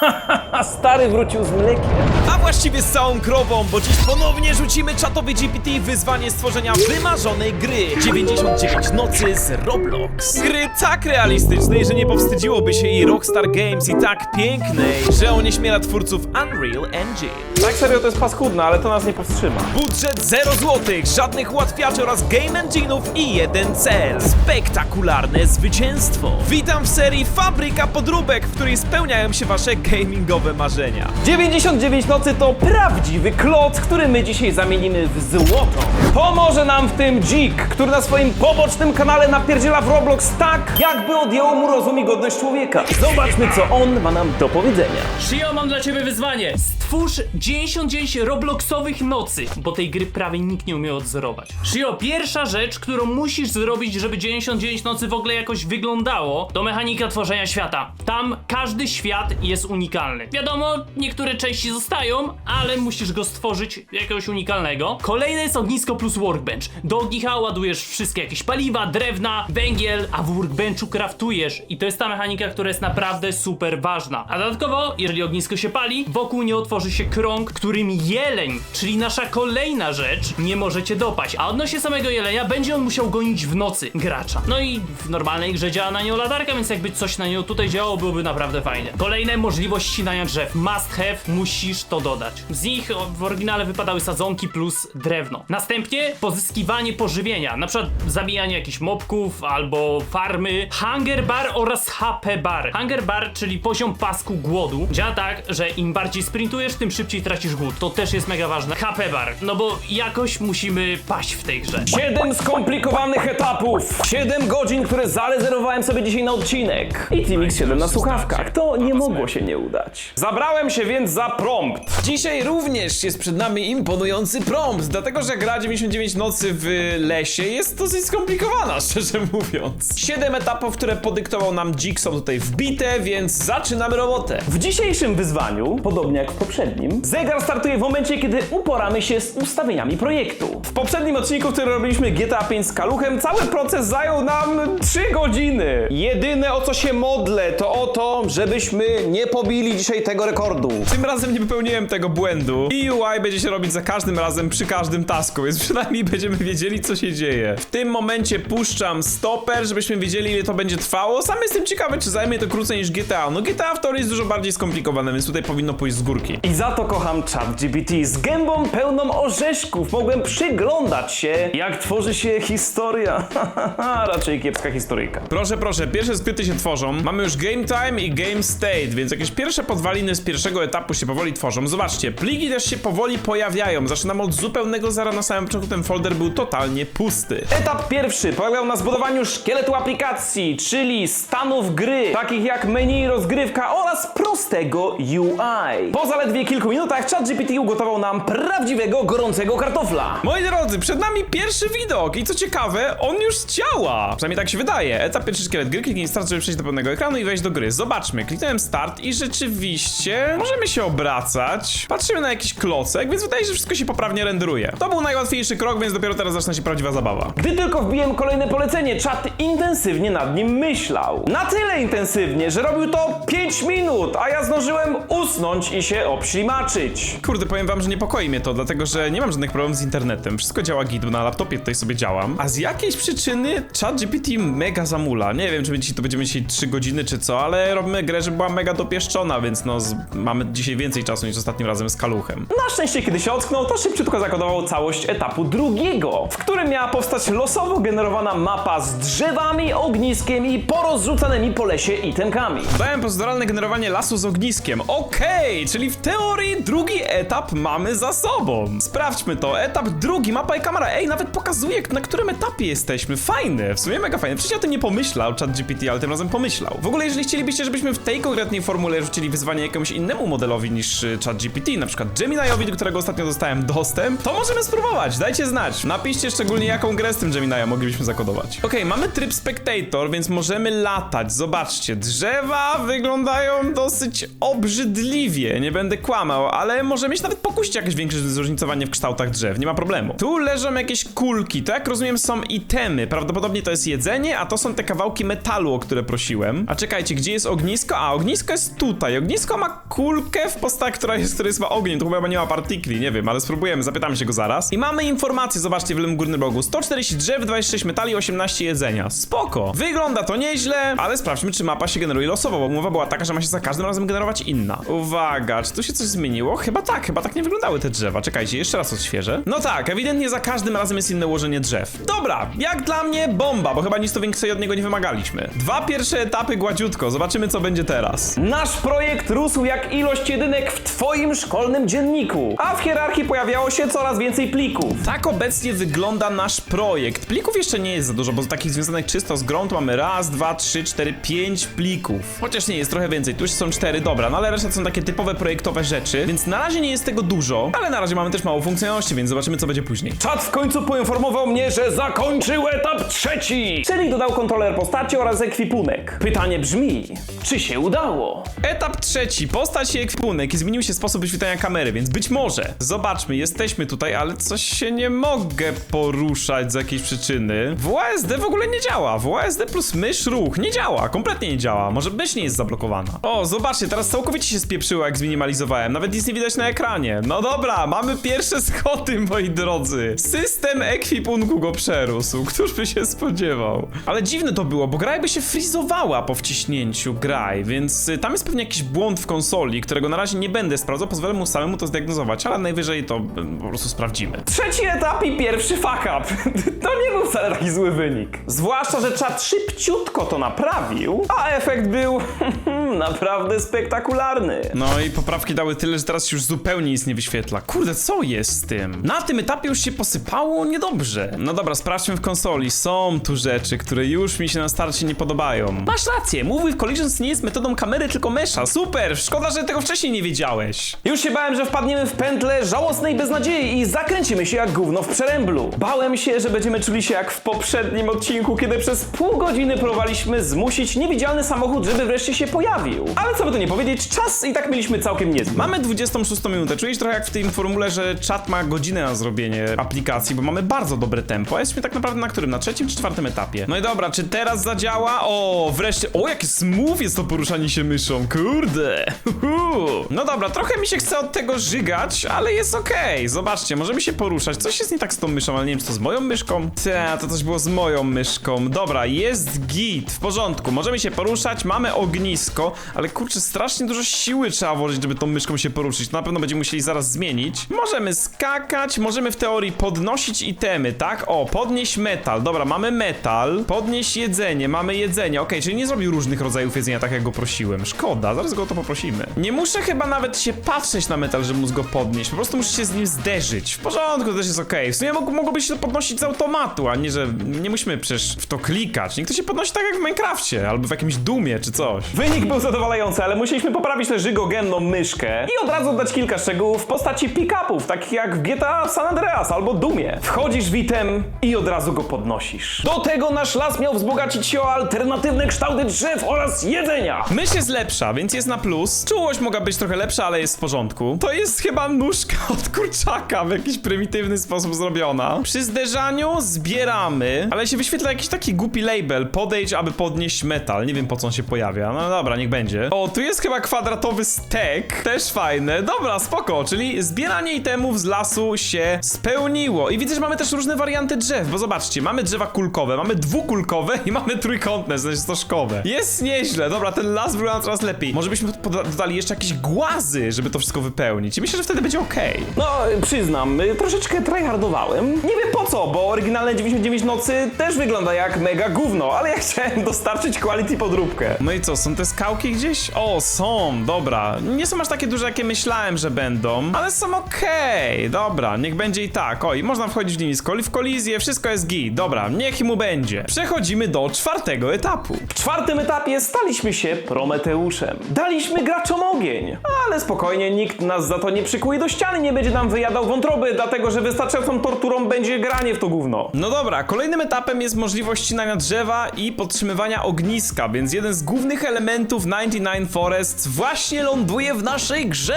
Stary wrócił z mlekiem. Właściwie z całą krową, bo dziś ponownie rzucimy czatowy GPT wyzwanie stworzenia wymarzonej gry 99 nocy z Roblox. Gry tak realistycznej, że nie powstydziłoby się jej Rockstar Games i tak pięknej, że onieśmiela twórców Unreal Engine. Tak serio to jest paskudne, ale to nas nie powstrzyma. Budżet 0 złotych, żadnych ułatwiaczy oraz game engine'ów i jeden cel. Spektakularne zwycięstwo. Witam w serii Fabryka Podróbek, w której spełniają się wasze gamingowe marzenia. 99 nocy to prawdziwy kloc, który my dzisiaj zamienimy w złoto. Pomoże nam w tym Dzik, który na swoim pobocznym kanale napierdziela w Roblox tak, jakby odjęło mu rozum i godność człowieka. Zobaczmy, co on ma nam do powiedzenia. Shio, mam dla ciebie wyzwanie. Stwórz 99 Robloxowych nocy, bo tej gry prawie nikt nie umie odzorować. Shio, pierwsza rzecz, którą musisz zrobić, żeby 99 nocy w ogóle jakoś wyglądało, to mechanika tworzenia świata. Tam każdy świat jest unikalny. Wiadomo, niektóre części zostają, ale musisz go stworzyć jakiegoś unikalnego. Kolejne jest ognisko plus workbench. Do ognicha ładujesz wszystkie jakieś paliwa, drewna, węgiel, a w workbenchu craftujesz. I to jest ta mechanika, która jest naprawdę super ważna. A dodatkowo, jeżeli ognisko się pali, wokół nie otworzy się krąg, którym jeleń, czyli nasza kolejna rzecz, nie możecie dopaść. A odnośnie samego jelenia, będzie on musiał gonić w nocy gracza. No i w normalnej grze działa na nią latarka, więc jakby coś na nią tutaj działało, byłoby naprawdę fajne. Kolejne możliwość ścinania drzew. Must have, musisz to dodać. Z nich w oryginale wypadały sadzonki plus drewno. Następnie pozyskiwanie pożywienia, na przykład zabijanie jakichś mobków albo farmy, hunger bar oraz HP bar. Hunger bar, czyli poziom pasku głodu, działa tak, że im bardziej sprintujesz, tym szybciej tracisz głód. To też jest mega ważne. HP bar, no bo jakoś musimy paść w tej grze. 7 skomplikowanych etapów, 7 godzin, które zarezerwowałem sobie dzisiaj na odcinek. I TMX 7 na słuchawkach. To nie mogło się nie udać. Zabrałem się więc za prompt. Dzisiaj również jest przed nami imponujący prompt, dlatego że gra 99 nocy w lesie jest dosyć skomplikowana, szczerze mówiąc. 7 etapów, które podyktował nam Dzik są tutaj wbite, więc zaczynamy robotę. W dzisiejszym wyzwaniu, podobnie jak w poprzednim, zegar startuje w momencie, kiedy uporamy się z ustawieniami projektu. W poprzednim odcinku, który robiliśmy GTA 5 z Kaluchem, cały proces zajął nam 3 godziny. Jedyne o co się modlę, to o to, żebyśmy nie pobili dzisiaj tego rekordu. Tym razem nie popełniłem tego błędu i UI będzie się robić za każdym razem przy każdym tasku, więc przynajmniej będziemy wiedzieli co się dzieje. W tym momencie puszczam stoper, żebyśmy wiedzieli ile to będzie trwało. Sam jestem ciekawy czy zajmie to krócej niż GTA. No GTA w teorii jest dużo bardziej skomplikowane, więc tutaj powinno pójść z górki. I za to kocham ChatGPT. Z gębą pełną orzeszków mogłem przyglądać się, jak tworzy się historia. Raczej kiepska historyjka. Proszę, proszę, pierwsze skrypty się tworzą. Mamy już game time i game state, więc jakieś pierwsze podwaliny z pierwszego etapu się powoli tworzą. Zobaczcie, pliki też się powoli pojawiają. Zaczynamy od zupełnego zera na samym początku. Ten folder był totalnie pusty. Etap pierwszy polegał na zbudowaniu szkieletu aplikacji, czyli stanów gry, takich jak menu, rozgrywka oraz prostego UI. Po zaledwie kilku minutach ChatGPT ugotował nam prawdziwego, gorącego kartofla. Moi drodzy, przed nami pierwszy widok i co ciekawe, on już działa. Przynajmniej tak się wydaje. Etap pierwszy szkielet gry, kliknij start, żeby przejść do pełnego ekranu i wejść do gry. Zobaczmy, kliknąłem start i rzeczywiście możemy się obracać. Patrzymy na jakiś klocek, więc wydaje się, że wszystko się poprawnie renderuje. To był najłatwiejszy krok, więc dopiero teraz zaczyna się prawdziwa zabawa. Gdy tylko wbiłem kolejne polecenie, czat intensywnie nad nim myślał. Na tyle intensywnie, że robił to 5 minut, a ja zdążyłem usnąć i się obślimaczyć. Kurde, powiem wam, że niepokoi mnie to, dlatego że nie mam żadnych problemów z internetem. Wszystko działa git, na laptopie tutaj sobie działam. A z jakiejś przyczyny ChatGPT mega zamula. Nie wiem, czy my dzisiaj to będziemy dzisiaj 3 godziny czy co, ale robimy grę, żeby była mega dopieszczona, więc no z, mamy dzisiaj więcej czasu niż ostatnim razem z kaluchem. Na szczęście, kiedy się ocknął, to szybciutko zakodował całość etapu drugiego, w którym miała powstać losowo generowana mapa z drzewami, ogniskiem i porozrzucanymi po lesie itemkami. Dałem proceduralne generowanie lasu z ogniskiem. Okej, czyli w teorii drugi etap mamy za sobą. Sprawdźmy to. Etap drugi, mapa i kamera. Ej, nawet pokazuje, na którym etapie jesteśmy. Fajne, w sumie mega fajne. Przecież ja o tym nie pomyślał, ChatGPT, ale tym razem pomyślał. W ogóle, jeżeli chcielibyście, żebyśmy w tej konkretnej formule rzucili wyzwanie jakiemuś innemu modelowi niż y, ChatGPT, GPT, na przykład Gemini'owi, do którego ostatnio dostałem dostęp, to możemy spróbować, dajcie znać. Napiszcie szczególnie jaką grę z tym Gemini'em moglibyśmy zakodować. Okej, mamy tryb Spectator, więc możemy latać. Zobaczcie, drzewa wyglądają dosyć obrzydliwie, nie będę kłamał, ale możemy się nawet pokusić jakieś większe zróżnicowanie w kształtach drzew, nie ma problemu. Tu leżą jakieś kulki, to jak rozumiem są itemy, prawdopodobnie to jest jedzenie, a to są te kawałki metalu, o które prosiłem. A czekajcie, gdzie jest ognisko? A, ognisko jest tutaj. Ognisko ma kulkę w postaci, która jest, która jest chyba ogniem, to chyba nie ma partikli, nie wiem, ale spróbujemy, zapytamy się go zaraz. I mamy informację, zobaczcie w lewym górnym rogu. 140 drzew, 26 metali, 18 jedzenia. Spoko. Wygląda to nieźle, ale sprawdźmy, czy mapa się generuje losowo, bo umowa była taka, że ma się za każdym razem generować inna. Uwaga, czy tu się coś zmieniło? Chyba tak, chyba tak nie wyglądały te drzewa. Czekajcie, jeszcze raz odświeżę. No tak, ewidentnie za każdym razem jest inne ułożenie drzew. Dobra, jak dla mnie bomba, bo chyba nic to więcej od niego nie wymagaliśmy. Dwa pierwsze etapy gładziutko, zobaczymy co będzie teraz. Nasz projekt rósł jak ilość jedynek w twoim szkolnym dzienniku, a w hierarchii pojawiało się coraz więcej plików. Tak obecnie wygląda nasz projekt. Plików jeszcze nie jest za dużo, bo z takich związanych czysto z grą to mamy raz, dwa, trzy, cztery, pięć plików. Chociaż nie, jest trochę więcej. Tu już są cztery, dobra, no ale reszta są takie typowe projektowe rzeczy, więc na razie nie jest tego dużo, ale na razie mamy też mało funkcjonalności, więc zobaczymy co będzie później. Czat w końcu poinformował mnie, że zakończył etap trzeci, czyli dodał kontroler postaci oraz ekwipunek. Pytanie brzmi, czy się udało? Etap trzeci, postać i ekwipunek i zmienił się sposób wyświetlania kamery, więc być może. Zobaczmy, jesteśmy tutaj, ale coś się nie mogę poruszać z jakiejś przyczyny. WASD w ogóle nie działa. WASD plus mysz ruch nie działa, kompletnie nie działa. Może mysz nie jest zablokowana. O, zobaczcie, teraz całkowicie się spieprzyło, jak zminimalizowałem. Nawet nic nie widać na ekranie. No dobra, mamy pierwsze schody, moi drodzy. System ekwipunku go przerósł. Któż by się spodziewał? Ale dziwne to było, bo gra jakby się frizowała po wciśnięciu graj, więc y, tam jest pewnie jakiś błąd w konsoli, którego na razie nie będę sprawdzał, pozwolę mu samemu to zdiagnozować, ale najwyżej to y, po prostu sprawdzimy. Trzeci etap i pierwszy fuck up. To nie był wcale taki zły wynik. Zwłaszcza, że czat szybciutko to naprawił, a efekt był naprawdę spektakularny. No i poprawki dały tyle, że teraz już zupełnie nic nie wyświetla. Kurde, co jest z tym? Na tym etapie już się posypało niedobrze. No dobra, sprawdźmy w konsoli. Są tu rzeczy, które już mi się na starcie nie podobają. Masz rację, Move with Collisions nie jest metodą kamery, tylko mesza. Super, szkoda, że tego wcześniej nie wiedziałeś. Już się bałem, że wpadniemy w pętlę żałosnej beznadziei i zakręcimy się jak gówno w przeręblu. Bałem się, że będziemy czuli się jak w poprzednim odcinku, kiedy przez pół godziny próbowaliśmy zmusić niewidzialny samochód, żeby wreszcie się pojawił. Ale co by tu nie powiedzieć, czas i tak mieliśmy całkiem niezły. Mamy 26 minutę. Czuję się trochę jak w tym formule, że czat ma godzinę na zrobienie aplikacji, bo mamy bardzo dobre tempo. A jesteśmy tak naprawdę na którym? Na trzecim czy czwartym etapie? No i dobra, czy teraz zadziała? O, wreszcie. O, jakie smooth jest to poruszanie się myszą. Kurde. Uhu. No dobra, trochę mi się chce od tego żygać, ale jest okej. Zobaczcie, możemy się poruszać. Coś jest nie tak z tą myszą, ale nie wiem, czy to z moją myszką? Te, to coś było z moją myszką. Dobra, jest git. W porządku. Możemy się poruszać, mamy ognisko, ale kurczę, strasznie dużo siły trzeba włożyć, żeby tą myszką się poruszyć. To na pewno będziemy musieli zaraz zmienić. Możemy skakać, możemy w teorii podnosić itemy, tak? O, podnieść metal. Dobra, mamy metal. Podnieść jedzenie, mamy jedzenie. Okej, czyli nie zrobił różnych rodzajów jedzenia, tak jak go prosiłem. Szkoda, zaraz go o to poprosimy. Nie muszę chyba nawet się patrzeć na metal, żeby móc go podnieść. Po prostu muszę się z nim zderzyć. W porządku, to też jest okej. W sumie mog mogłoby się to podnosić z automatu, a nie, że nie musimy przecież w to klikać. Niech to się podnosi tak jak w Minecrafcie, albo w jakimś Dumie, czy coś. Wynik był zadowalający, ale musieliśmy poprawić tę żygogenną myszkę i od razu dać kilka szczegółów w postaci pick-upów, takich jak w GTA San Andreas albo Dumie. Wchodzisz w item i od razu go podnosisz. Do tego nasz las miał wzbogacić się o alternatywne kształty drzew oraz jedzenia. Mysz jest lepsza, więc jest na plus. Czułość mogła być trochę lepsza, ale jest w porządku. To jest chyba nóżka od kurczaka w jakiś prymitywny sposób zrobiona. Przy zderzaniu zbieramy, ale się wyświetla jakiś taki głupi label. Podejdź, aby podnieść metal. Nie wiem po co on się pojawia. No dobra, niech będzie. O, tu jest chyba kwadratowy stek. Też fajne. Dobra, spoko. Czyli zbieranie itemów z lasu się spełniło. I widzę, że mamy też różne warianty drzew, bo zobaczcie, mamy drzewa kulkowe, mamy dwukulkowe i mamy trójkątne, znaczy stożkowe. Jest nieźle. Dobra, ten las wygląda coraz lepiej. Może byśmy dodali jeszcze jakieś głazy, żeby to wszystko wypełnić. I myślę, że wtedy będzie okej. No, przyznam, y, troszeczkę tryhardowałem. Nie wiem po co, bo oryginalne 99 nocy też wygląda jak mega gówno, ale ja chciałem dostarczyć quality podróbkę. No i co, są te skałki gdzieś? O, są, dobra. Nie są aż takie duże, jakie myślałem, że będą, ale są okej. Dobra, niech będzie i tak. Oj, można wchodzić w nimi z koli w kolizję, wszystko jest git. Dobra, niech mu będzie. Przechodzimy do czwartego etapu. W czwartym etapie staliśmy się Prometeuszem. Daliśmy graczom ogień. ale spokojnie, nikt nas za to nie przykuje do ściany, nie będzie nam wyjadał wątroby, dlatego że wystarczającą torturą będzie granie w to gówno. No dobra, kolejnym etapem jest możliwość ścinania drzewa i podtrzymywania ogniska, więc jeden z głównych elementów 99 Forests właśnie ląduje w naszej grze.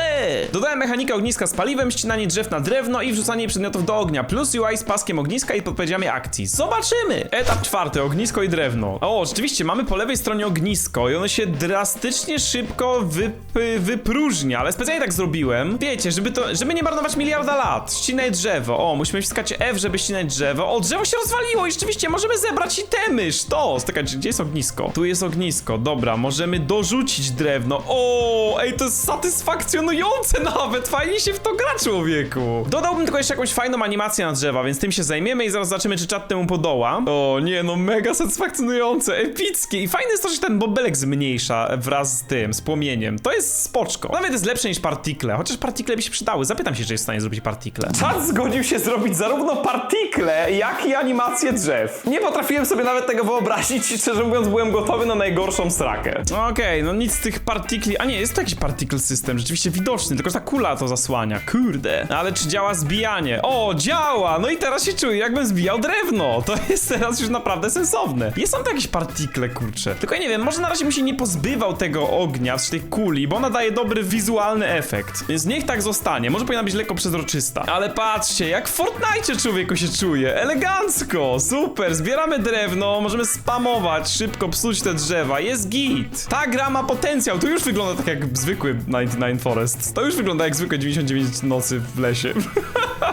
Dodałem mechanikę ogniska z paliwem, ścinanie drzew na drewno i wrzucanie przedmiotów do ognia, plus UI z paskiem ogniska i podpowiedziami akcji. Zobaczymy! Etap czwarty, ognisko i drewno. O, rzeczywiście, mamy po lewej stronie ognisko i ono się drastycznie szybko wyp- wypróżnia, ale specjalnie tak zrobiłem. Wiecie, żeby to, żeby nie marnować miliarda lat. Ścinaj drzewo. O, musimy wciskać F, żeby ścinać drzewo. O, drzewo się rozwaliło i rzeczywiście możemy zebrać itemy. Sztos! Czekajcie, gdzie jest ognisko? Tu jest ognisko, dobra, możemy dorzucić drewno. O, ej, to jest satysfakcjonujące nawet. Fajnie się w to gra, człowieku. Dodałbym tylko jeszcze jakąś fajną animację na drzewa, więc tym się zajmiemy i zaraz zobaczymy, czy czat temu podoła. O, nie, no mega satysfakcjonujące, epickie. I fajne jest to, że ten bobelek zmniejsza wraz z tym, z płomieniem. To jest spoczko. Nawet jest lepsze niż partikle, chociaż partikle by się przydały. Zapytam się, czy jest w stanie zrobić partikle. Czat zgodził się zrobić zarówno partikle, jak i animację drzew. Nie potrafiłem sobie nawet tego wyobrazić i szczerze mówiąc byłem gotowy na najgorszą srakę. Okej, no nic z tych partikli. A nie, jest to jakiś particle system, rzeczywiście widoczny, tylko że ta kula to zasłania. Kurde. Ale czy działa zbijanie? O, działa! No i teraz się czuję, jakbym zbijał drewno. To jest teraz już naprawdę sensowne. Jest tam jakieś partikle, kurcze. Tylko ja nie wiem, może na razie bym się nie pozbywał tego ognia, czy tej kuli, bo ona daje dobry wizualny efekt. Więc niech tak zostanie. Może powinna być lekko przezroczysta. Ale patrzcie, jak w Fortnite człowieku się czuje. Elegancko, super. Zbieramy drewno, możemy spamować, szybko psuć te drzewa. Jest git. Ta gra ma potencjał. To już wygląda tak jak zwykły 99 Forest. To już wygląda jak zwykłe 99 nocy w lesie.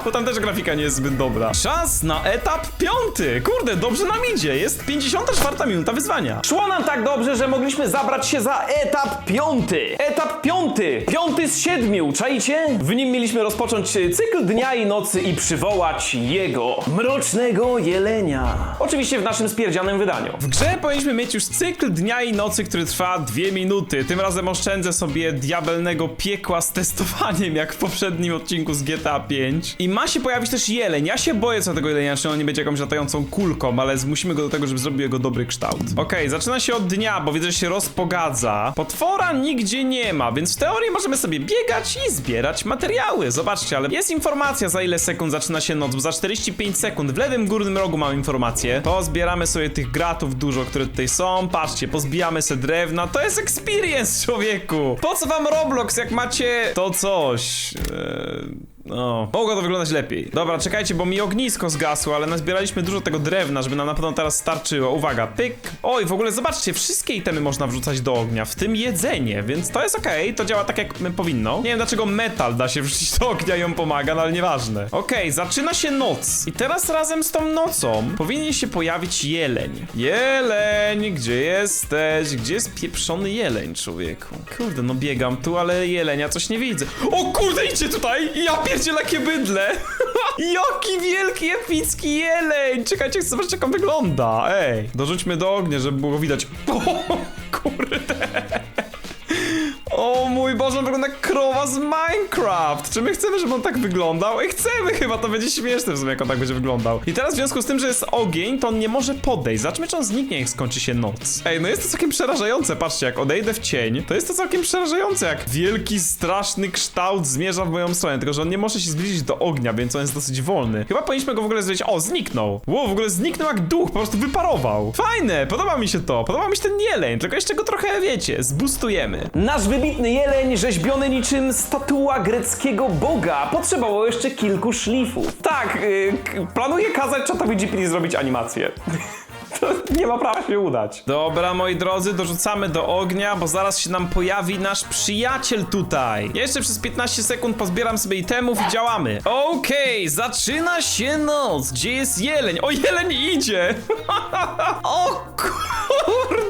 Bo tam też grafika nie jest zbyt dobra. Czas na etap piąty. Kurde, dobrze nam idzie. Jest 54 minuta wyzwania. Szło nam tak dobrze, że mogliśmy zabrać się za etap piąty. Etap piąty. Piąty z siedmiu, czajcie? W nim mieliśmy rozpocząć e, cykl dnia i nocy i przywołać jego, mrocznego jelenia. Oczywiście w naszym spierdzianym wydaniu. W grze powinniśmy mieć już cykl dnia i nocy, który trwa dwie minuty. Tym razem oszczędzę sobie diabelnego piekła z testowaniem, jak w poprzednim odcinku z GTA 5. I ma się pojawić też jeleń. Ja się boję co tego jelenia, czy on nie będzie jakąś latającą kulką, ale zmusimy go do tego, żeby zrobił jego dobry kształt. Okej, zaczyna się od dnia, bo widzę, że się rozpogadza. Potwora nigdzie nie ma, więc w teorii możemy sobie biegać i zbierać materiały. Zobaczcie, ale jest informacja za ile sekund zaczyna się noc, bo za 45 sekund w lewym górnym rogu mam informację. To zbieramy sobie tych gratów dużo, które tutaj są. Patrzcie, pozbijamy se drewna. To jest experience, człowieku! Po co wam Roblox, jak macie to coś? Eee... No, mogło to wyglądać lepiej. Dobra, czekajcie, bo mi ognisko zgasło, ale nazbieraliśmy dużo tego drewna, żeby nam na pewno teraz starczyło. Uwaga, pyk. Oj, w ogóle zobaczcie, wszystkie itemy można wrzucać do ognia, w tym jedzenie, więc to jest okej, to działa tak jak powinno. Nie wiem dlaczego metal da się wrzucić do ognia i on pomaga, no ale nieważne. Okej, zaczyna się noc. I teraz razem z tą nocą powinien się pojawić jeleń. Jeleń, gdzie jesteś? Gdzie jest pieprzony jeleń, człowieku? Kurde, no biegam tu, ale jelenia coś nie widzę. O kurde, idzie tutaj! Ja pierdzielę jakie bydle! Jaki wielki, epicki jeleń! Czekajcie, chcę zobaczyć jak on wygląda. Ej, dorzućmy do ognia, żeby było widać. O mój Boże, on wygląda jak krowa z Minecraft! Czy my chcemy, żeby on tak wyglądał? Ej, chcemy chyba, to będzie śmieszne w sumie, jak on tak będzie wyglądał. I teraz w związku z tym, że jest ogień, to on nie może podejść. Zobaczmy, czy on zniknie, jak skończy się noc. Ej, no jest to całkiem przerażające, patrzcie, jak odejdę w cień, to jest to całkiem przerażające, jak wielki, straszny kształt zmierza w moją stronę, tylko że on nie może się zbliżyć do ognia, więc on jest dosyć wolny. Chyba powinniśmy go w ogóle zrobić... O, zniknął! Wow, w ogóle zniknął jak duch, po prostu wyparował. Fajne, podoba mi się to, podoba mi się ten jeleń, tylko jeszcze go trochę, wiecie, zbustujemy. Nasz wybitny jeleń, rzeźbiony niczym statua greckiego boga, potrzebował jeszcze kilku szlifów. Tak, yy, planuję kazać czatowi GPT zrobić animację. to nie ma prawa się udać. Dobra, moi drodzy, dorzucamy do ognia, bo zaraz się nam pojawi nasz przyjaciel tutaj. Jeszcze przez 15 sekund pozbieram sobie itemów i działamy. Okej, zaczyna się noc. Gdzie jest jeleń? O, jeleń idzie! o kurde!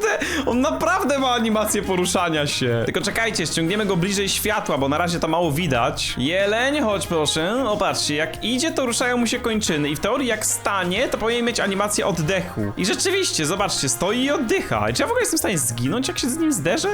On naprawdę ma animację poruszania się. Tylko czekajcie, ściągniemy go bliżej światła, bo na razie to mało widać. Jeleń, chodź proszę. O, patrzcie, jak idzie, to ruszają mu się kończyny i w teorii jak stanie, to powinien mieć animację oddechu. I rzeczywiście, zobaczcie, stoi i oddycha. Czy ja w ogóle jestem w stanie zginąć, jak się z nim zderzę?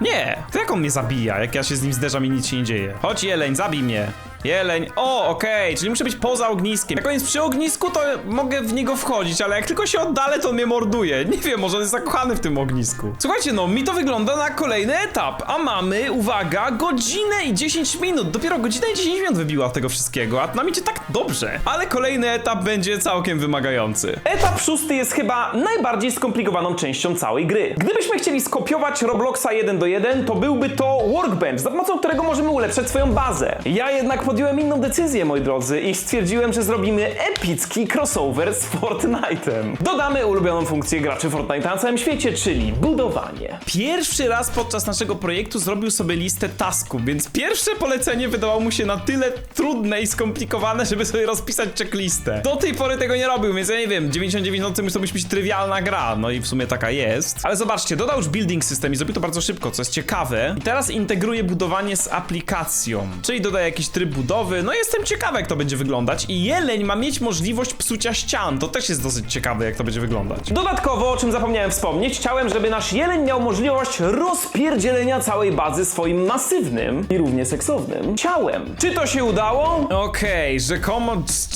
Nie, to jak on mnie zabija, jak ja się z nim zderzam i nic się nie dzieje? Chodź jeleń, zabij mnie. Jeleń. O, okej, czyli muszę być poza ogniskiem. Jak on jest przy ognisku, to mogę w niego wchodzić, ale jak tylko się oddalę, to on mnie morduje. Nie wiem, może on jest zakochany w tym ognisku. Słuchajcie, no, mi to wygląda na kolejny etap, a mamy, uwaga, godzinę i 10 minut. Dopiero godzinę i 10 minut wybiła tego wszystkiego, a nam idzie tak dobrze. Ale kolejny etap będzie całkiem wymagający. Etap szósty jest chyba najbardziej skomplikowaną częścią całej gry. Gdybyśmy chcieli skopiować Robloxa 1 do 1, to byłby to workbench, za pomocą którego możemy ulepszać swoją bazę. Ja jednak podjąłem inną decyzję, moi drodzy, i stwierdziłem, że zrobimy epicki crossover z Fortnite'em. Dodamy ulubioną funkcję graczy Fortnite'a na całym świecie, czyli budowanie. Pierwszy raz podczas naszego projektu zrobił sobie listę tasków, więc pierwsze polecenie wydawało mu się na tyle trudne i skomplikowane, żeby sobie rozpisać checklistę. Do tej pory tego nie robił, więc ja nie wiem, 99 nocy musi to być trywialna gra, no i w sumie taka jest. Ale zobaczcie, dodał już building system i zrobił to bardzo szybko, co jest ciekawe. I teraz integruje budowanie z aplikacją, czyli dodaje jakiś tryb budowy, no jestem ciekawy jak to będzie wyglądać i jeleń ma mieć możliwość psucia ścian, to też jest dosyć ciekawe jak to będzie wyglądać. Dodatkowo, o czym zapomniałem wspomnieć, chciałem, żeby nasz jeleń miał możliwość rozpierdzielenia całej bazy swoim masywnym i równie seksownym ciałem. Czy to się udało? Okej, rzekomo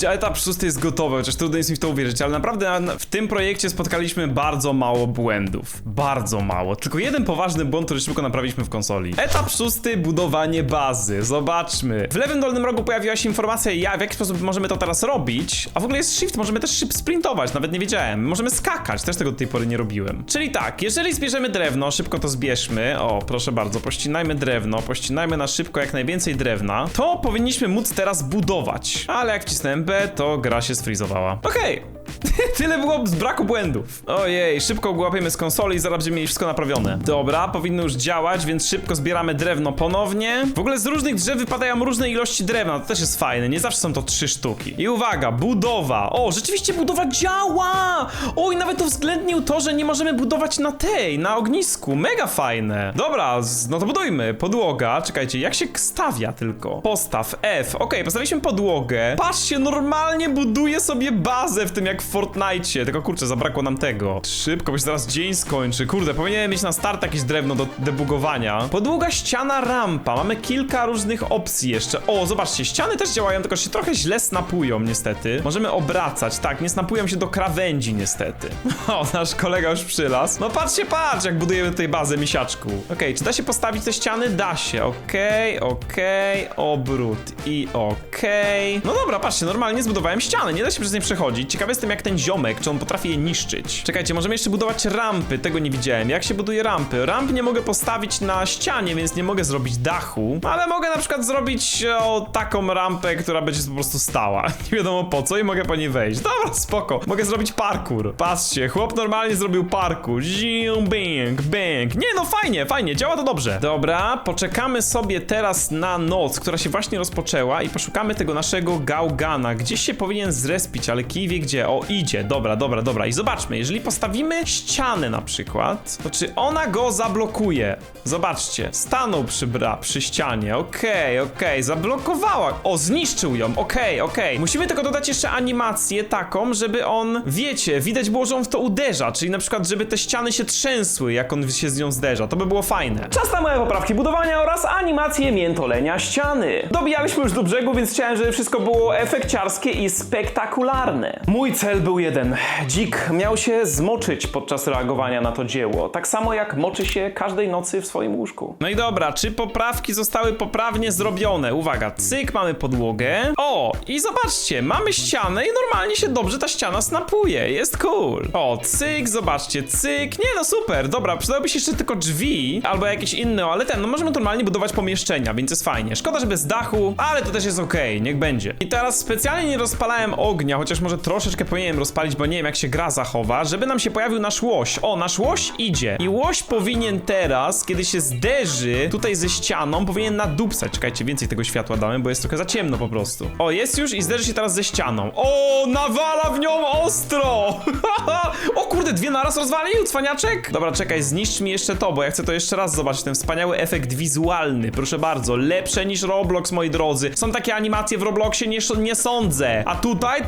etap szósty jest gotowy, chociaż trudno jest mi w to uwierzyć, ale naprawdę na- w tym projekcie spotkaliśmy bardzo mało błędów. Bardzo mało. Tylko jeden poważny błąd, który szybko naprawiliśmy w konsoli. Etap szósty, budowanie bazy. Zobaczmy. W lewym dolnym rogu pojawiła się informacja, ja, w jaki sposób możemy to teraz robić. A w ogóle jest shift, możemy też szyb sprintować, nawet nie wiedziałem. Możemy skakać, też tego do tej pory nie robiłem. Czyli tak, jeżeli zbierzemy drewno, szybko to zbierzmy. O, proszę bardzo, pościnajmy drewno, pościnajmy na szybko jak najwięcej drewna. To powinniśmy móc teraz budować. Ale jak wcisnąłem B, to gra się sfrizowała. Okej. Tyle było z braku błędów. Ojej, szybko go łapiemy z konsoli i zaraz będziemy mieli wszystko naprawione. Dobra, powinno już działać, więc szybko zbieramy drewno ponownie. W ogóle z różnych drzew wypadają różne ilości drewna, to też jest fajne, nie zawsze są to trzy sztuki. I uwaga, budowa. O, rzeczywiście budowa działa! Oj, nawet uwzględnił to, że nie możemy budować na tej, na ognisku. Mega fajne. Dobra, no to budujmy. Podłoga, czekajcie, jak się stawia tylko? Postaw F. Okej, postawiliśmy podłogę. Patrzcie, normalnie buduje sobie bazę w tym jak w Fortnite. Tylko kurczę, zabrakło nam tego. Szybko, bo się zaraz dzień skończy. Kurde, powinienem mieć na start jakieś drewno do debugowania. Podłoga, ściana, rampa. Mamy kilka różnych opcji jeszcze. O, zobaczcie, ściany też działają, tylko się trochę źle snapują niestety. Możemy obracać, tak, nie snapują się do krawędzi niestety. O, nasz kolega już przylazł. No patrzcie, patrz, jak budujemy tutaj bazę, misiaczku. Okej, czy da się postawić te ściany? Da się, okej, okej, obrót i okej. No dobra, patrzcie, normalnie zbudowałem ścianę, nie da się przez nie przechodzić. Ciekawy jestem jak ten ziomek, czy on potrafi je niszczyć. Czekajcie, możemy jeszcze budować rampy, tego nie widziałem. Jak się buduje rampy? Ramp nie mogę postawić na ścianie, więc nie mogę zrobić dachu, ale mogę na przykład zrobić o, taką rampę, która będzie po prostu stała. Nie wiadomo po co i mogę po niej wejść. Dobra, spoko. Mogę zrobić parkour. Patrzcie, chłop normalnie zrobił parkour. Zium, bang, bang. Nie no, fajnie, fajnie, działa to dobrze. Dobra, poczekamy sobie teraz na noc, która się właśnie rozpoczęła i poszukamy tego naszego Gaugana. Gdzieś się powinien zrespić, ale kij wie gdzie. O, idzie. Dobra, dobra, dobra. I zobaczmy, jeżeli postawimy ścianę na przykład, to czy ona go zablokuje? Zobaczcie, stanął przy, bra, przy ścianie. Okej, okej, zablokowała. O, zniszczył ją. Okej, okej. Musimy tylko dodać jeszcze animację taką, żeby on, wiecie, widać było, że on w to uderza, czyli na przykład, żeby te ściany się trzęsły, jak on się z nią zderza. To by było fajne. Czas na małe poprawki budowania oraz animacje miętolenia ściany. Dobijaliśmy już do brzegu, więc chciałem, żeby wszystko było efekciarskie i spektakularne. Mój cel był jeden. Dzik miał się zmoczyć podczas reagowania na to dzieło, tak samo jak moczy się każdej nocy w swoim łóżku. No i dobra, czy poprawki zostały poprawnie zrobione? Uwaga, cyk, mamy podłogę. O, i zobaczcie, mamy ścianę i normalnie się dobrze ta ściana snapuje, jest cool. O, cyk, zobaczcie, cyk, nie no super, dobra, przydałyby się jeszcze tylko drzwi, albo jakieś inne, ale ten, no możemy normalnie budować pomieszczenia, więc jest fajnie. Szkoda, że bez dachu, ale to też jest okej, niech będzie. I teraz specjalnie nie rozpalałem ognia, chociaż może troszeczkę powinienem rozpalić, bo nie wiem jak się gra zachowa, żeby nam się pojawił nasz łoś. O, nasz łoś idzie. I łoś powinien teraz, kiedy się zderzy tutaj ze ścianą, powinien nadupsać. Czekajcie, więcej tego światła damy, bo jest trochę za ciemno po prostu. O, jest już i zderzy się teraz ze ścianą. O, nawala w nią ostro! o kurde, dwie naraz rozwalił, cwaniaczek? Dobra, czekaj, zniszcz mi jeszcze to, bo ja chcę to jeszcze raz zobaczyć, ten wspaniały efekt wizualny, proszę bardzo. Lepsze niż Roblox, moi drodzy. Są takie animacje w Robloxie, nie, nie sądzę. A tutaj,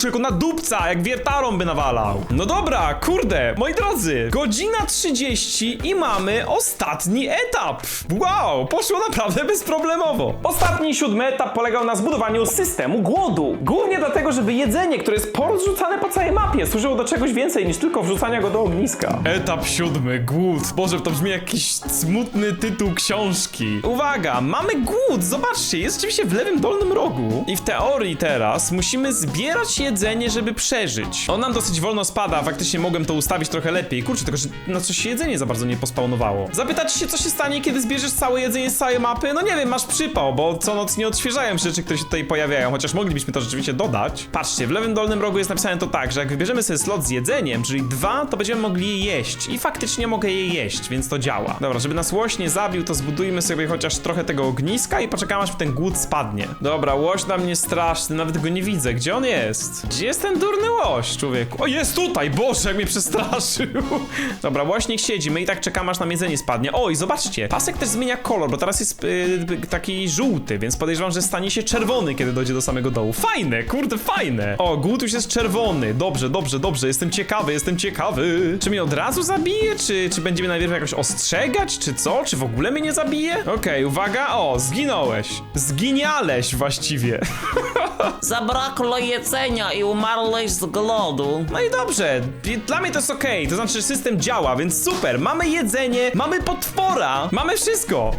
tylko na wydupca, jak wiertarą by nawalał. No dobra, kurde, moi drodzy, godzina 30 i mamy ostatni etap. Wow, poszło naprawdę bezproblemowo. Ostatni, siódmy etap polegał na zbudowaniu systemu głodu. Głównie dlatego, żeby jedzenie, które jest porozrzucane po całej mapie, służyło do czegoś więcej niż tylko wrzucania go do ogniska. Etap siódmy, głód. Boże, to brzmi jak jakiś smutny tytuł książki. Uwaga, mamy głód, zobaczcie, jest oczywiście w lewym dolnym rogu. I w teorii teraz musimy zbierać jedzenie, żeby przeżyć. On nam dosyć wolno spada, faktycznie mogłem to ustawić trochę lepiej. Kurczę, tylko że na coś się jedzenie za bardzo nie pospawnowało. Zapytacie się, co się stanie, kiedy zbierzesz całe jedzenie z całej mapy? No nie wiem, masz przypał, bo co noc nie odświeżają rzeczy, które się tutaj pojawiają, chociaż moglibyśmy to rzeczywiście dodać. Patrzcie, w lewym dolnym rogu jest napisane to tak, że jak wybierzemy sobie slot z jedzeniem, czyli dwa, to będziemy mogli je jeść. I faktycznie mogę je jeść, więc to działa. Dobra, żeby nas łoś nie zabił, to zbudujmy sobie chociaż trochę tego ogniska i poczekamy, aż ten głód spadnie. Dobra, łoś na mnie straszny, nawet go nie widzę. Gdzie on jest? Gdzie jest ten durny łoś, człowieku? O, jest tutaj! Boże, jak mnie przestraszył! Dobra, łoś niech siedzi, my i tak czekamy, aż nam jedzenie spadnie. O, i zobaczcie, pasek też zmienia kolor, bo teraz jest yy, taki żółty, więc podejrzewam, że stanie się czerwony, kiedy dojdzie do samego dołu. Fajne, kurde, fajne! O, głód już jest czerwony. Dobrze, dobrze, dobrze, jestem ciekawy, jestem ciekawy. Czy mnie od razu zabije, czy, czy będziemy najpierw jakoś ostrzegać, czy co? Czy w ogóle mnie nie zabije? Okej, uwaga, o, zginąłeś. Zginiałeś właściwie. Zabrakło jedzenia i umarłeś z głodu. No i dobrze, dla mnie to jest okej, to znaczy system działa, więc super, mamy jedzenie, mamy potwora, mamy wszystko.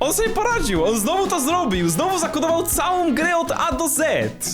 On sobie poradził, on znowu to zrobił, znowu zakodował całą grę od A do Z.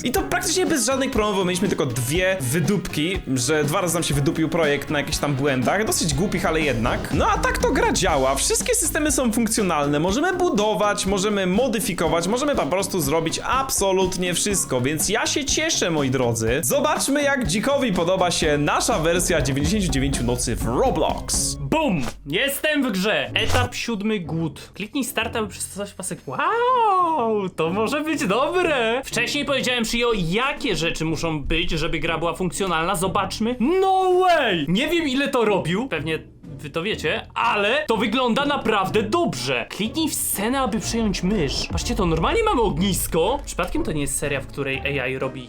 I to praktycznie bez żadnych problemów, bo mieliśmy tylko dwie wydupki, że dwa razy nam się wydupił projekt na jakichś tam błędach, dosyć głupich, ale jednak. No a tak to gra działa, wszystkie systemy są funkcjonalne, możemy budować, możemy modyfikować, możemy po prostu zrobić absolutnie wszystko, więc ja się cieszę, moi drodzy. Zobaczmy, jak dzikowi podoba się nasza wersja 99 nocy w Roblox. Bum! Jestem w grze! Etap siódmy głód. Kliknij start, aby przystosować pasek. Wow! To może być dobre! Wcześniej powiedziałem Shio, jakie rzeczy muszą być, żeby gra była funkcjonalna. Zobaczmy. No way! Nie wiem ile to robił. Pewnie wy to wiecie, ale to wygląda naprawdę dobrze. Kliknij w scenę, aby przejąć mysz. Patrzcie, to normalnie mamy ognisko. Przypadkiem to nie jest seria, w której AI robi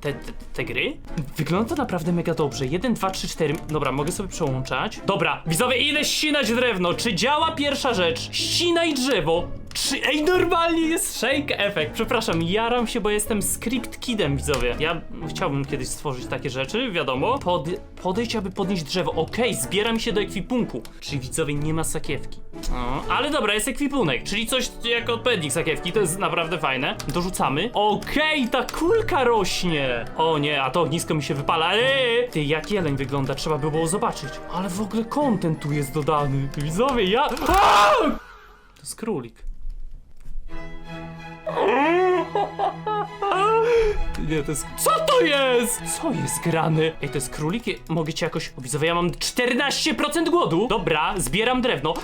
te, te, te gry? Wygląda naprawdę mega dobrze. 1, 2, 3, 4. Dobra, mogę sobie przełączać. Dobra, widzowie, idę ścinać drewno. Czy działa pierwsza rzecz? Ścinaj drzewo. Czy, ej, normalnie jest shake efekt. Przepraszam, jaram się, bo jestem script kidem, widzowie. Ja chciałbym kiedyś stworzyć takie rzeczy, wiadomo. Pod, podejść, aby podnieść drzewo. Okej, zbieram się do ekwipunku. Czyli widzowie nie ma sakiewki. Ale dobra, jest ekwipunek, czyli coś jak odpowiednik sakiewki, to jest naprawdę fajne. Dorzucamy. Okej, ta kulka rośnie. O nie, a to ognisko mi się wypala. Eee! Ty, jak jeleń wygląda, trzeba by było zobaczyć. Ale w ogóle content tu jest dodany. Widzowie, ja... To jest królik. Nie, to jest... Co to jest? Co jest grane? Ej, to jest królik? Mogę cię jakoś... O, widzowie, ja mam 14% głodu. Dobra, zbieram drewno.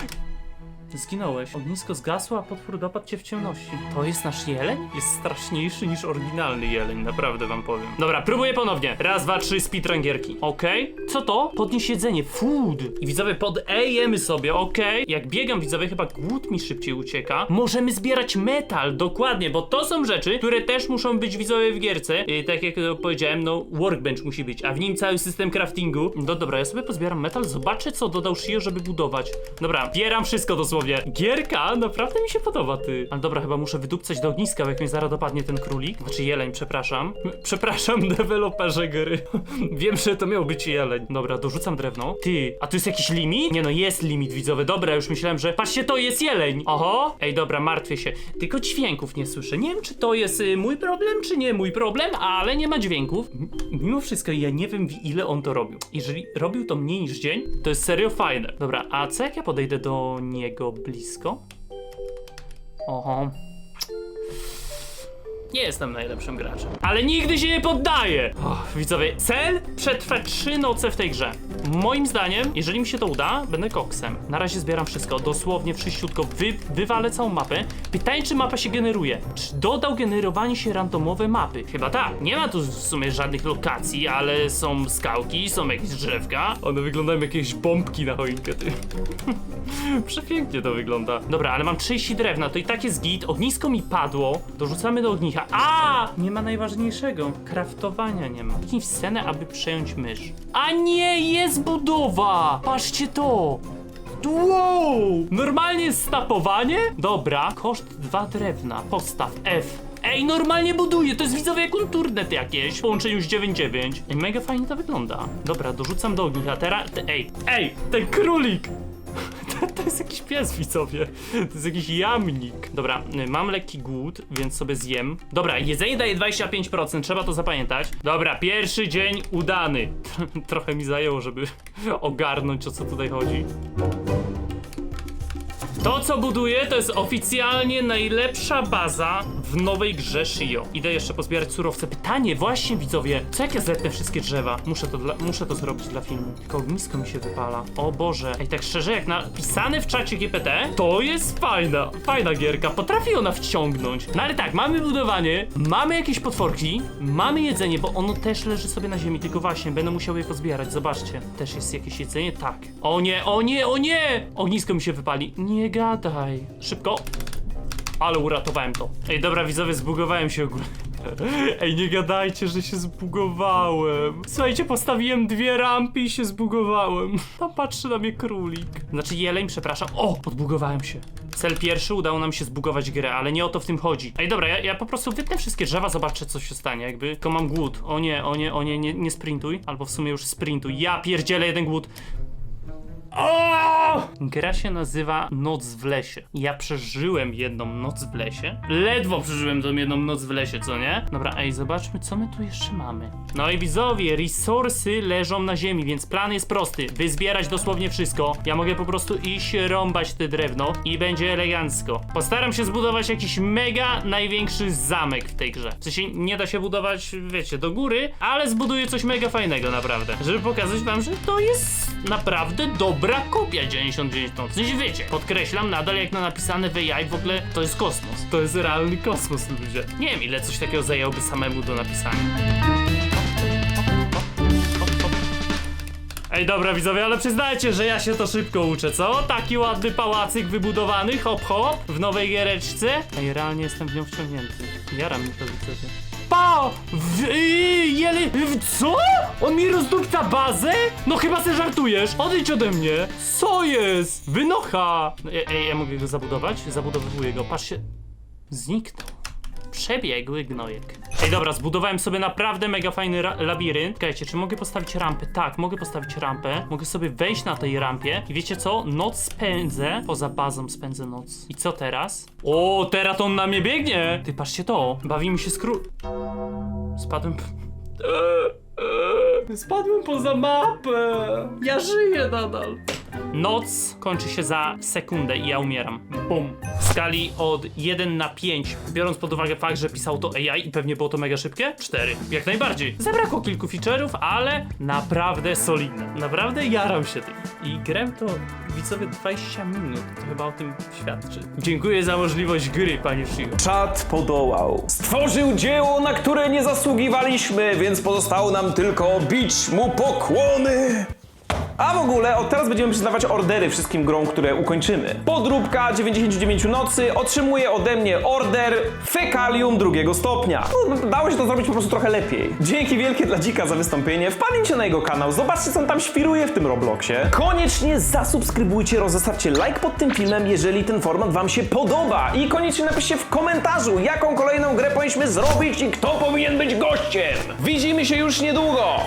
Zginąłeś. Ognisko zgasło, a potwór dopadł cię w ciemności. To jest nasz jeleń? Jest straszniejszy niż oryginalny jeleń, naprawdę wam powiem. Dobra, próbuję ponownie. Raz, dwa, trzy, speedrun gierki. Okej. Co to? Podnieś jedzenie. Food. I widzowie, pod E jemy sobie, okej. Jak biegam, widzowie, chyba głód mi szybciej ucieka. Możemy zbierać metal, dokładnie, bo to są rzeczy, które też muszą być widzowie w gierce. I tak jak e, powiedziałem, no, workbench musi być, a w nim cały system craftingu. No dobra, ja sobie pozbieram metal, zobaczę, co dodał Shio, żeby budować. Dobra, bieram wszystko dosłownie. Gierka, naprawdę mi się podoba, ty. Ale dobra, chyba muszę wydupcać do ogniska, bo jak mnie zaraz dopadnie ten królik. Znaczy jeleń, przepraszam. Przepraszam, deweloperze gry. Wiem, że to miał być jeleń. Dobra, dorzucam drewno. Ty, a tu jest jakiś limit? Nie no, jest limit, widzowie. Dobra, już myślałem, że... Patrzcie, to jest jeleń. Oho. Ej, dobra, martwię się. Tylko dźwięków nie słyszę. Nie wiem, czy to jest y, mój problem, czy nie mój problem, ale nie ma dźwięków. M- mimo wszystko, ja nie wiem, ile on to robił. Jeżeli robił to mniej niż dzień, to jest serio fajne. Dobra, a co jak ja podejdę do niego blisko? Oho. Nie jestem najlepszym graczem. Ale nigdy się nie poddaję! Och, widzowie, cel przetrwać trzy noce w tej grze. Moim zdaniem, jeżeli mi się to uda, będę koksem. Na razie zbieram wszystko, dosłownie wszyściutko. Wy, wywalę całą mapę. Pytanie, czy mapa się generuje? Czy dodał generowanie się randomowe mapy? Chyba tak. Nie ma tu w sumie żadnych lokacji, ale są skałki, są jakieś drzewka. One wyglądają jak jakieś bombki na choinkę, ty. Przepięknie to wygląda. Dobra, ale mam 30 drewna, to i tak jest git. Ognisko mi padło. Dorzucamy do A! Nie ma najważniejszego. Kraftowania nie ma. Kliknij scenę, aby przejąć mysz. A nie, jest budowa! Patrzcie to! Wow! Normalnie stapowanie? Dobra, koszt 2 drewna. Postaw F. Ej, normalnie buduje, to jest widzowie kulturnet jakieś w połączeniu z 9.9. Ej, mega fajnie to wygląda. Dobra, dorzucam do ognicha, teraz... Te, ej, ej, ten królik! To, jest jakiś pies, widzowie. To jest jakiś jamnik. Dobra, mam lekki głód, więc sobie zjem. Dobra, jedzenie daje 25%, trzeba to zapamiętać. Dobra, pierwszy dzień udany. Trochę mi zajęło, żeby ogarnąć o co tutaj chodzi. To, co buduję, to jest oficjalnie najlepsza baza w nowej grze Shio. Idę jeszcze pozbierać surowce. Pytanie, właśnie widzowie, co jak ja zetnę wszystkie drzewa? Muszę to, dla, muszę to zrobić dla filmu. Tylko ognisko mi się wypala. O Boże. Ej, tak szczerze, jak napisane w czacie GPT, to jest fajna, fajna gierka. Potrafi ona wciągnąć. No ale tak, mamy budowanie, mamy jakieś potworki, mamy jedzenie, bo ono też leży sobie na ziemi, tylko właśnie, będę musiał je pozbierać. Zobaczcie, też jest jakieś jedzenie? Tak. O nie, o nie, o nie! Ognisko mi się wypali. Nie gadaj. Szybko. Ale uratowałem to. Ej, dobra, widzowie, zbugowałem się ogólnie. Ej, nie gadajcie, że się zbugowałem. Słuchajcie, postawiłem dwie rampy i się zbugowałem. Tam patrzy na mnie królik. Znaczy jeleń, przepraszam. O, podbugowałem się. Cel pierwszy, udało nam się zbugować grę, ale nie o to w tym chodzi. Ej, dobra, ja, ja po prostu wytnę wszystkie drzewa, zobaczę co się stanie, jakby. Tylko mam głód. O nie, o nie, o nie, nie, nie sprintuj. Albo w sumie już sprintuj. Ja pierdzielę jeden głód. O! Gra się nazywa Noc w lesie. Ja przeżyłem jedną noc w lesie. Ledwo przeżyłem tą jedną noc w lesie, co nie? Dobra, ej, zobaczmy, co my tu jeszcze mamy. No i widzowie, resursy leżą na ziemi, więc plan jest prosty. Wyzbierać dosłownie wszystko. Ja mogę po prostu iść rąbać te drewno i będzie elegancko. Postaram się zbudować jakiś mega największy zamek w tej grze. W sensie nie da się budować, wiecie, do góry, ale zbuduję coś mega fajnego naprawdę. Żeby pokazać wam, że to jest naprawdę dobra kopia 99 ton. W sensie wiecie, podkreślam nadal jak na napisane w AI w ogóle to jest kosmos. To jest realny kosmos, ludzie. Nie wiem ile coś takiego zajęłoby samemu do napisania. Ej, dobra widzowie, ale przyznajcie, że ja się to szybko uczę, co? Taki ładny pałacyk wybudowany, hop hop, w nowej giereczce. Ej, realnie jestem w nią wciągnięty. Jara mi to widzowie. Pa! W, yy, jele, w, co? On mi rozdupca bazę? No chyba se żartujesz. Odejdź ode mnie. Co jest? Wynocha. Ej, ej, ja mogę go zabudować? Zabudowuję go. Patrzcie. Zniknął. Przebiegły gnojek. Ej, dobra, zbudowałem sobie naprawdę mega fajny labirynt. Czekajcie, czy mogę postawić rampę? Tak, mogę postawić rampę. Mogę sobie wejść na tej rampie. I wiecie co? Noc spędzę. Poza bazą spędzę noc. I co teraz? O, teraz on na mnie biegnie! Ty, patrzcie to. Bawi mi się skró... Spadłem... Spadłem poza mapę! Ja żyję nadal! Noc kończy się za sekundę i ja umieram. Bum. W skali od 1 na 5, biorąc pod uwagę fakt, że pisał to AI i pewnie było to mega szybkie, 4. Jak najbardziej. Zabrakło kilku feature'ów, ale naprawdę solidne. Naprawdę jaram się tym. I grę to widzowie 20 minut. To chyba o tym świadczy. Dziękuję za możliwość gry, panie Shio. Czad podołał. Stworzył dzieło, na które nie zasługiwaliśmy, więc pozostało nam tylko bić mu pokłony. A w ogóle od teraz będziemy przyznawać ordery wszystkim grom, które ukończymy. Podróbka 99 nocy otrzymuje ode mnie order fekalium drugiego stopnia. No, dało się to zrobić po prostu trochę lepiej. Dzięki wielkie dla Dzika za wystąpienie. Wpadnijcie na jego kanał, zobaczcie co on tam świruje w tym Robloxie. Koniecznie zasubskrybujcie, rozestawcie like pod tym filmem, jeżeli ten format wam się podoba. I koniecznie napiszcie w komentarzu, jaką kolejną grę powinniśmy zrobić i kto powinien być gościem. Widzimy się już niedługo.